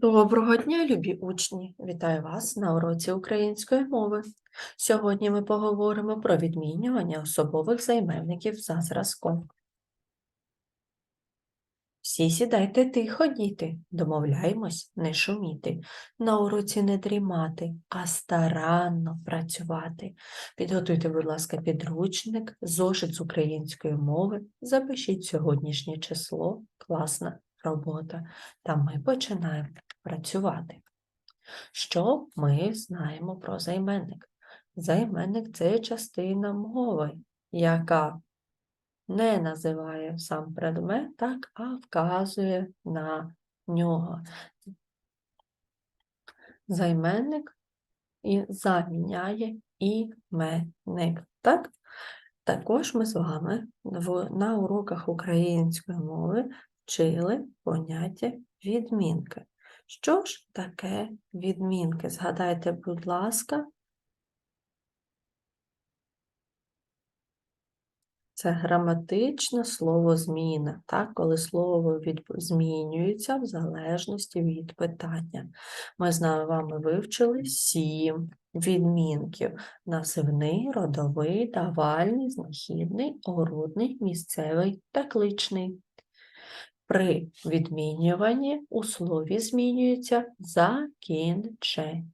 Доброго дня, любі учні! Вітаю вас на уроці української мови. Сьогодні ми поговоримо про відмінювання особових займенників за зразком. Всі сідайте тихо, діти, домовляємось не шуміти, на уроці не дрімати, а старанно працювати. Підготуйте, будь ласка, підручник, зошит з української мови, запишіть сьогоднішнє число, класна робота, та ми починаємо працювати. Що ми знаємо про займенник? Займенник це частина мови, яка не називає сам предмет, так, а вказує на нього. Займенник і заміняє іменник. Так? Також ми з вами на уроках української мови вчили поняття відмінки. Що ж таке відмінки? Згадайте, будь ласка, Це граматична словозміна, так, коли слово від... змінюється в залежності від питання. Ми з вами вивчили сім відмінків: називний, родовий, давальний, знахідний, огородний, місцевий та кличний. При відмінюванні у слові змінюється закінчення.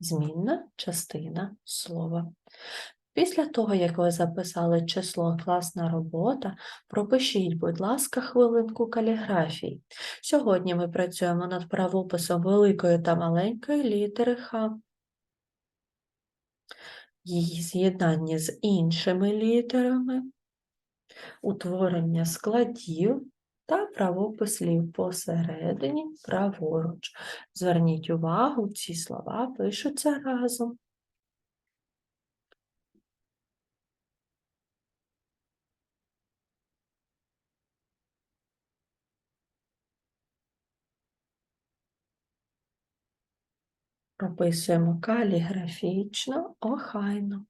Змінна частина слова. Після того, як ви записали число класна робота, пропишіть, будь ласка, хвилинку каліграфії. Сьогодні ми працюємо над правописом великої та маленької літери Х. Її з'єднання з іншими літерами, утворення складів та правопис слів посередині праворуч. Зверніть увагу, ці слова пишуться разом. Прописуємо каліграфічно, охайно.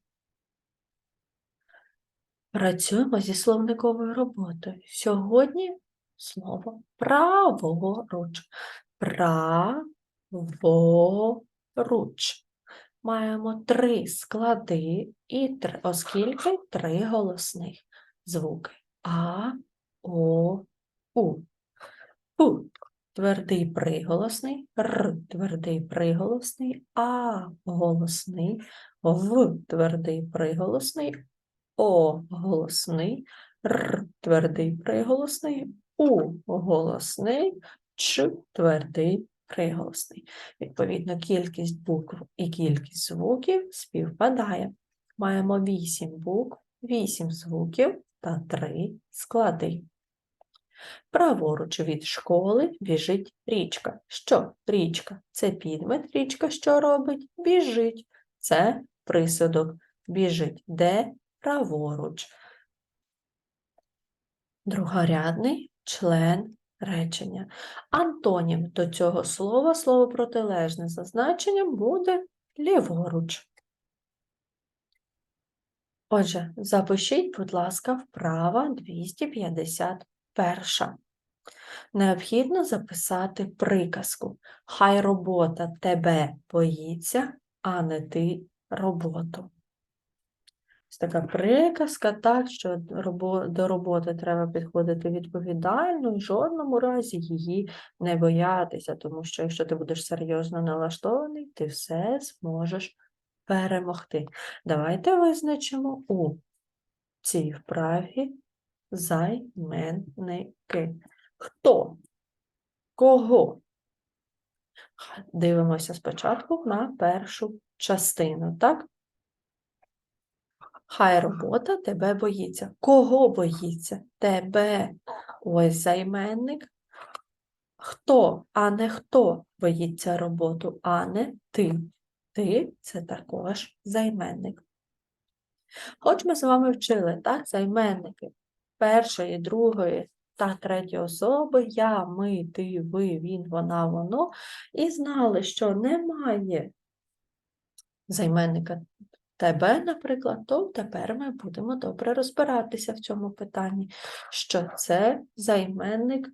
Працюємо зі словниковою роботою. Сьогодні слово праворуч. Праворуч. Маємо три склади, і три, оскільки три голосних звуки А, О, У. Пу твердий приголосний, Р твердий приголосний, А голосний, В твердий приголосний, О голосний, Р твердий приголосний, У голосний, Ч твердий приголосний. Відповідно, кількість букв і кількість звуків співпадає. Маємо 8 букв, 8 звуків та 3 склади. Праворуч від школи біжить річка. Що річка? Це підмет, річка що робить? Біжить. Це присудок. Біжить. Де? Праворуч. Другорядний член речення. Антонім до цього слова, слово протилежне за значенням буде ліворуч. Отже, запишіть, будь ласка, вправа 250 Перша. Необхідно записати приказку. Хай робота тебе боїться, а не ти роботу. Така приказка, так, що до роботи треба підходити відповідально, і в жодному разі її не боятися, тому що якщо ти будеш серйозно налаштований, ти все зможеш перемогти. Давайте визначимо у цій вправі займенники. Хто? Кого? Дивимося спочатку на першу частину, так? Хай робота тебе боїться. Кого боїться? Тебе. Ось займенник. Хто, а не хто боїться роботу, а не ти. Ти це також займенник. Хоч ми з вами вчили, так, займенники першої, другої та третьої особи я, ми, ти, ви, він, вона, воно, і знали, що немає займенника тебе, наприклад, то тепер ми будемо добре розбиратися в цьому питанні, що це займенник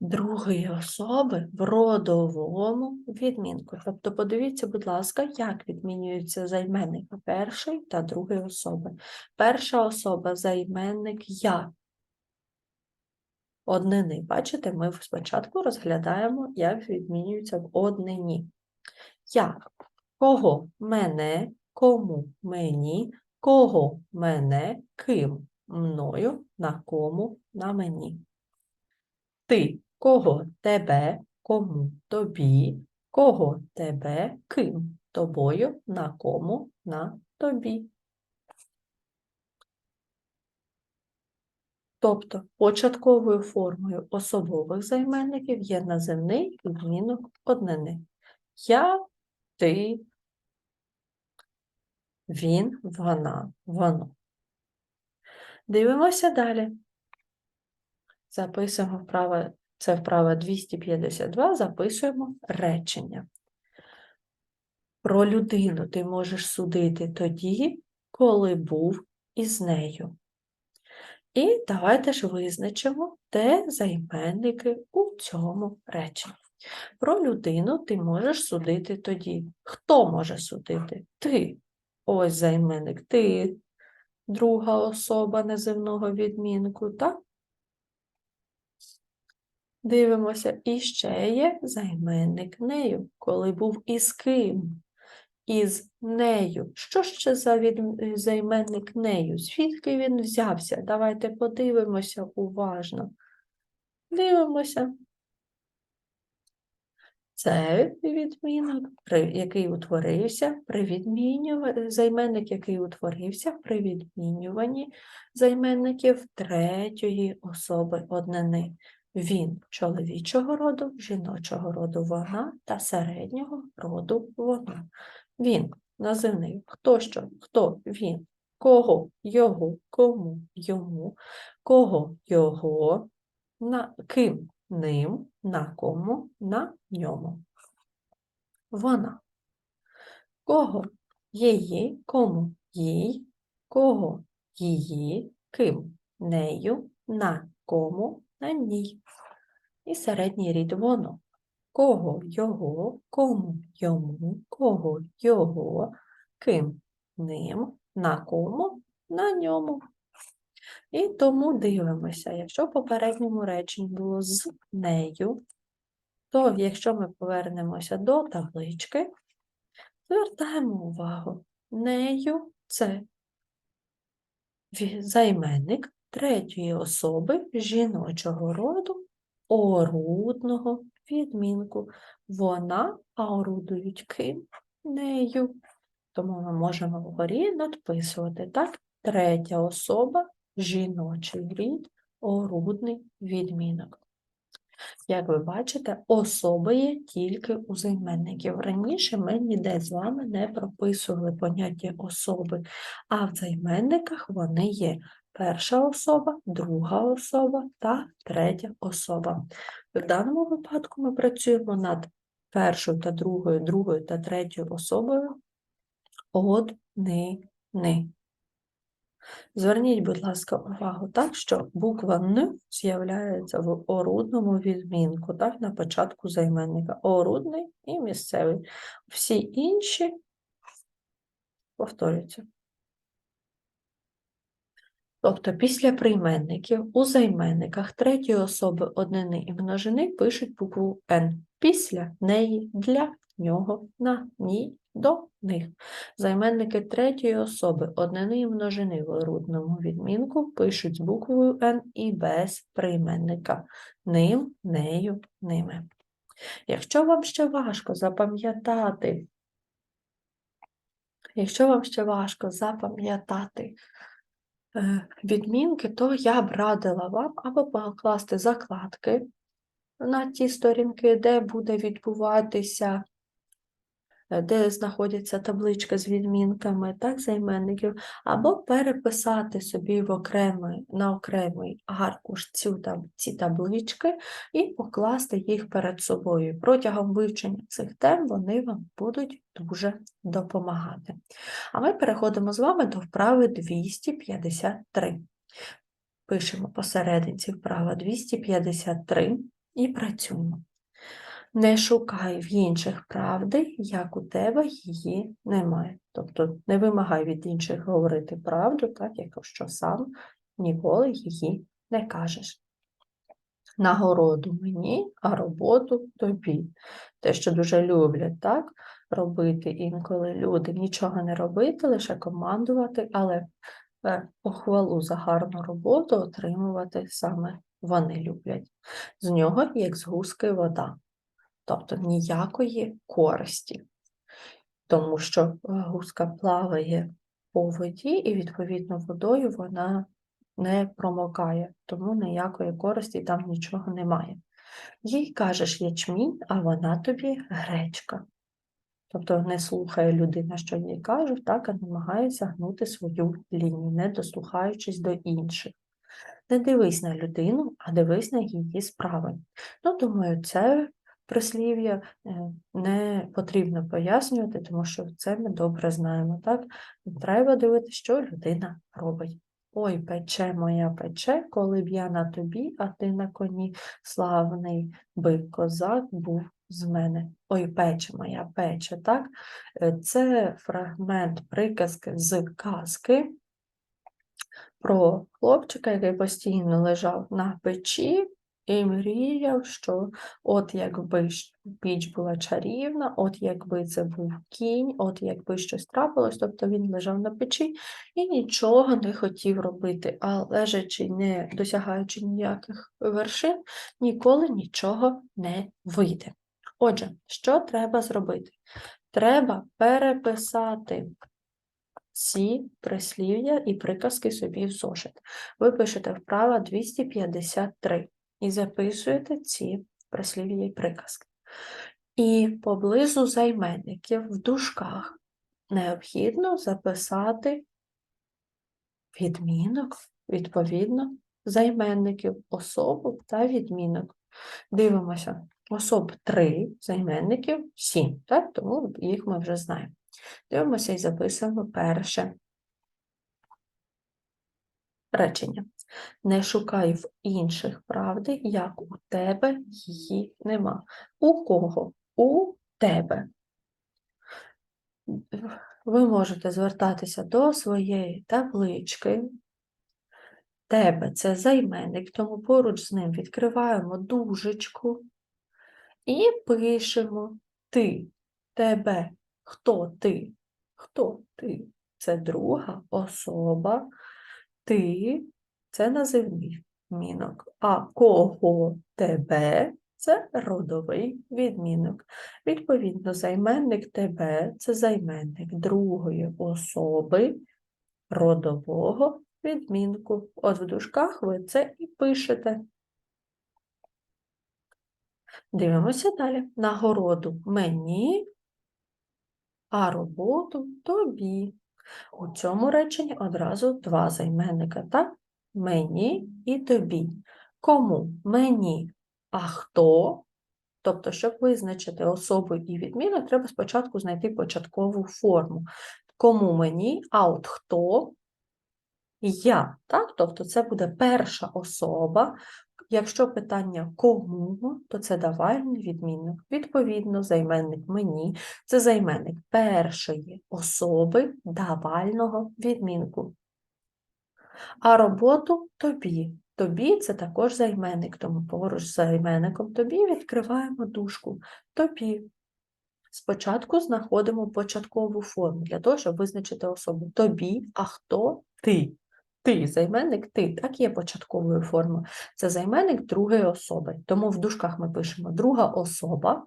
другої особи в родовому відмінку. Тобто, подивіться, будь ласка, як відмінюються займенники першої та другої особи. Перша особа займенник я. Однини. Бачите, ми спочатку розглядаємо, як відмінюються в однині. Я. Кого? Мене, кому мені, кого мене, ким мною, на кому, на мені. Ти, кого тебе, кому тобі, кого тебе, ким тобою, на кому, на тобі. Тобто початковою формою особових займенників є називний відмінок однини. Я, ти, він, вона, воно. Дивимося далі. Записуємо вправо, це вправа 252, записуємо речення. Про людину ти можеш судити тоді, коли був із нею. І давайте ж визначимо, де займенники у цьому реченні. Про людину ти можеш судити тоді. Хто може судити? Ти. Ось займенник ти, друга особа називного відмінку, так? Дивимося, і ще є займенник нею, коли був із ким? Із нею. Що ще за від... займенник нею? Звідки він взявся? Давайте подивимося уважно. Дивимося. Це відмінок, який утворився при відмінюванні, займенник, який утворився при відмінюванні займенників третьої особи однини. Він чоловічого роду, жіночого роду вона та середнього роду вона. Він називний хто що, хто він, кого, його, кому, йому, кого, його, на ким, ним, на кому, на ньому. Вона. Кого? Її, кому, їй, кого, її, ким, нею, на кому, на ній. І середній рід воно. Кого, його, кому, йому, кого, його, ким, ним, на кому, на ньому. І тому дивимося, якщо в попередньому реченні було з нею, то якщо ми повернемося до таблички, звертаємо увагу, нею це займенник третьої особи жіночого роду орудного відмінку. Вона, а орудують ким? Нею. Тому ми можемо вгорі надписувати, так? Третя особа, жіночий рід, орудний відмінок. Як ви бачите, особи є тільки у займенників. Раніше ми ніде з вами не прописували поняття особи, а в займенниках вони є перша особа, друга особа та третя особа. В даному випадку ми працюємо над першою та другою, другою та третьою особою однини. Зверніть, будь ласка, увагу, так, що буква Н з'являється в орудному відмінку, так, на початку займенника. Орудний і місцевий. Всі інші повторюються. Тобто після прийменників у займенниках третьої особи однини і множини пишуть букву Н. Після неї, для нього, на ній, до них. Займенники третьої особи однини і множини в орудному відмінку пишуть з буквою Н і без прийменника. Ним, нею, ними. Якщо вам ще важко запам'ятати, якщо вам ще важко запам'ятати відмінки, то я б радила вам або покласти закладки на ті сторінки, де буде відбуватися, е, де знаходяться табличка з відмінками, так, займенників, або переписати собі в окремий, на окремий аркуш цю, таб- ці таблички і покласти їх перед собою. Протягом вивчення цих тем вони вам будуть дуже допомагати. А ми переходимо з вами до вправи 253. Пишемо посерединці вправа 253. і працюємо. Не шукай в інших правди, як у тебе її немає. Тобто не вимагай від інших говорити правду, так, якщо сам ніколи її не кажеш. Нагороду мені, а роботу тобі. Те, що дуже люблять так, робити інколи люди, нічого не робити, лише командувати, але е, похвалу за гарну роботу отримувати саме вони люблять. З нього, як з гуски, вода тобто ніякої користі, тому що е, гуска плаває по воді, і, відповідно, водою вона не промокає, тому ніякої користі там нічого немає. Їй кажеш ячмінь, а вона тобі гречка. Тобто не слухає людина, що їй кажуть, так, а намагається гнути свою лінію, не дослухаючись до інших. Не дивись на людину, а дивись на її справи. Ну, думаю, це прислів'я е, не потрібно пояснювати, тому що це ми добре знаємо. Так? Треба дивитися, що людина робить. Ой, пече моя пече, коли б я на тобі, а ти на коні, славний би козак був з мене. Ой, пече моя пече, так? Е, Це фрагмент приказки з казки про хлопчика, який постійно лежав на печі і мріяв, що от якби піч була чарівна, от якби це був кінь, от якби щось трапилось, тобто він лежав на печі і нічого не хотів робити, а лежачи, не досягаючи ніяких вершин, ніколи нічого не вийде. Отже, що треба зробити? Треба переписати ці прислів'я і приказки собі в зошит. Ви пишете вправа 253 і записуєте ці прислів'я і приказки. І поблизу займенників в дужках необхідно записати відмінок, відповідно, займенників, особу та відмінок. Дивимося, особ 3, займенників 7, так? тому їх ми вже знаємо. Дивимося і записуємо перше речення. Не шукай в інших правди, як у тебе її нема. У кого? У тебе. Ви можете звертатися до своєї таблички. Тебе це займенник, тому поруч з ним відкриваємо дужечку і пишемо ти, тебе. Хто ти? Хто ти? Це друга особа. Ти це називний відмінок, а кого тебе це родовий відмінок. Відповідно, займенник тебе це займенник другої особи родового відмінку. От в дужках ви це і пишете. Дивимося далі. Нагороду мені, а роботу тобі. У цьому реченні одразу два займенника, так? Мені і тобі. Кому? Мені. А хто? Тобто, щоб визначити особу і відміну, треба спочатку знайти початкову форму. Кому мені, а от хто? Я. Так? Тобто це буде перша особа. Якщо питання кому, то це давальний відмінник. Відповідно, займенник мені це займенник першої особи давального відмінку. А роботу тобі. Тобі це також займенник, тому поруч з займенником тобі відкриваємо дужку. Тобі. Спочатку знаходимо початкову форму для того, щоб визначити особу. Тобі, а хто ти? Ти, займенник ти, так є початковою формою. Це займенник другої особи. Тому в дужках ми пишемо друга особа,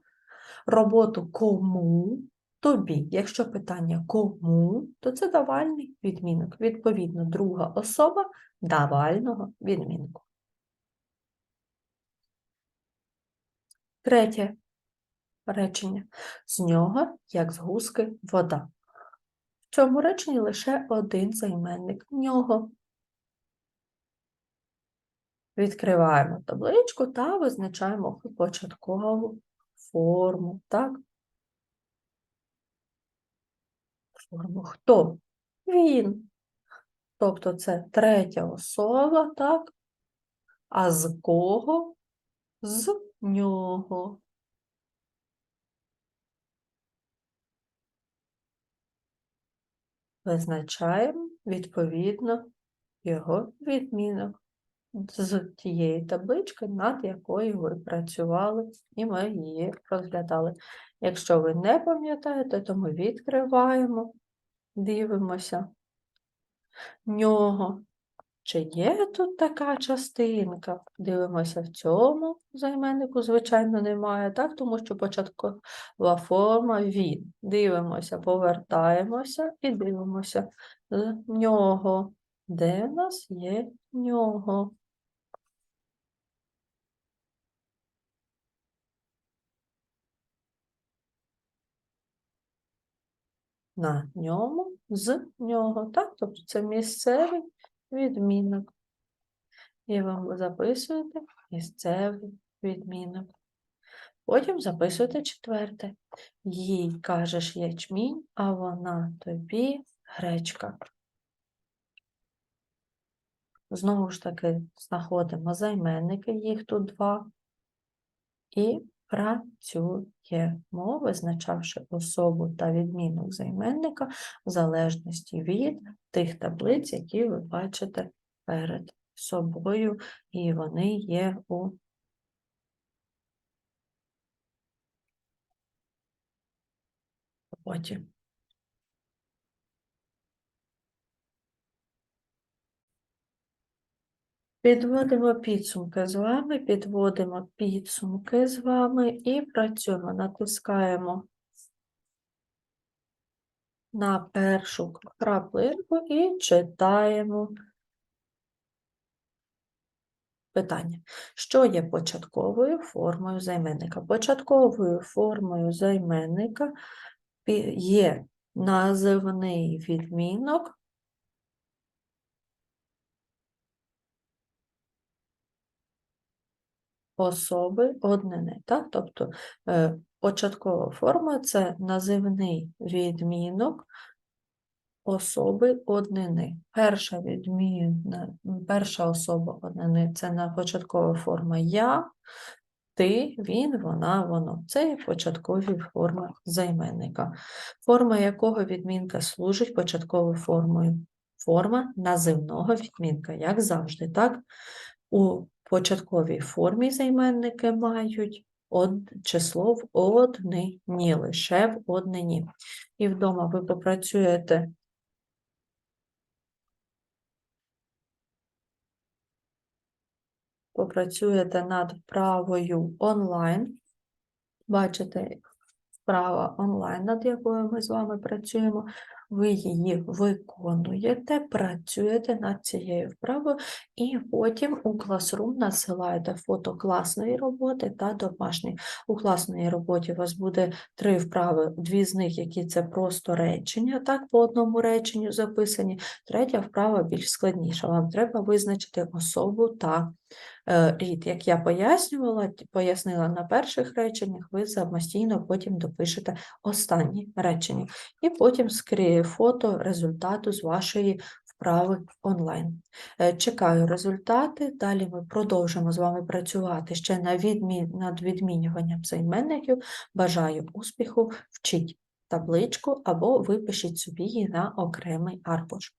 роботу кому, тобі. Якщо питання кому, то це давальний відмінок. Відповідно, друга особа давального відмінку. Третє речення. З нього, як з гуски, вода. В цьому реченні лише один займенник нього. Відкриваємо табличку та визначаємо початкову форму. Так? Форму хто? Він. Тобто це третя особа, так? А з кого? З нього. Визначаємо відповідно його відмінок з тієї таблички, над якою ви працювали, і ми її розглядали. Якщо ви не пам'ятаєте, то ми відкриваємо, дивимося нього. Чи є тут така частинка? Дивимося в цьому займеннику, звичайно, немає, так? Тому що початкова форма він. Дивимося, повертаємося і дивимося з нього. Де в нас є нього? На ньому, з нього, так? Тобто це місцевий відмінок. І ви записуєте місцевий відмінок. Потім записуєте четверте. Їй кажеш ячмінь, а вона тобі гречка. Знову ж таки, знаходимо займенники, їх тут два, і працюємо, визначавши особу та відмінок займенника в залежності від тих таблиць, які ви бачите перед собою, і вони є у роботі. Підводимо підсумки з вами, підводимо підсумки з вами і працюємо, натискаємо на першу краплинку і читаємо питання. Що є початковою формою займенника? Початковою формою займенника є називний відмінок особи однини. Так? Тобто е, початкова форма це називний відмінок особи однини. Перша відмінна, перша особа однини це на початкова форма я, ти, він, вона, воно. Це є початкові форми займенника, форма якого відмінка служить початковою формою. Форма називного відмінка, як завжди, так? У початковій формі займенники мають число в однині, лише в однині. І вдома ви попрацюєте попрацюєте над вправою онлайн. Бачите, вправа онлайн, над якою ми з вами працюємо. Ви її виконуєте, працюєте над цією вправою, і потім у Classroom насилаєте фото класної роботи та домашньої. У класній роботі у вас буде три вправи, дві з них, які це просто речення, так, по одному реченню записані. Третя вправа більш складніша. Вам треба визначити особу та рід. Як я пояснювала, пояснила на перших реченнях, ви самостійно потім допишете останні речення. І потім скриє фото результату з вашої вправи онлайн. Е, Чекаю результати. Далі ми продовжимо з вами працювати ще на відмі... над відмінюванням займенників. Бажаю успіху, вчіть табличку або випишіть собі її на окремий аркуш.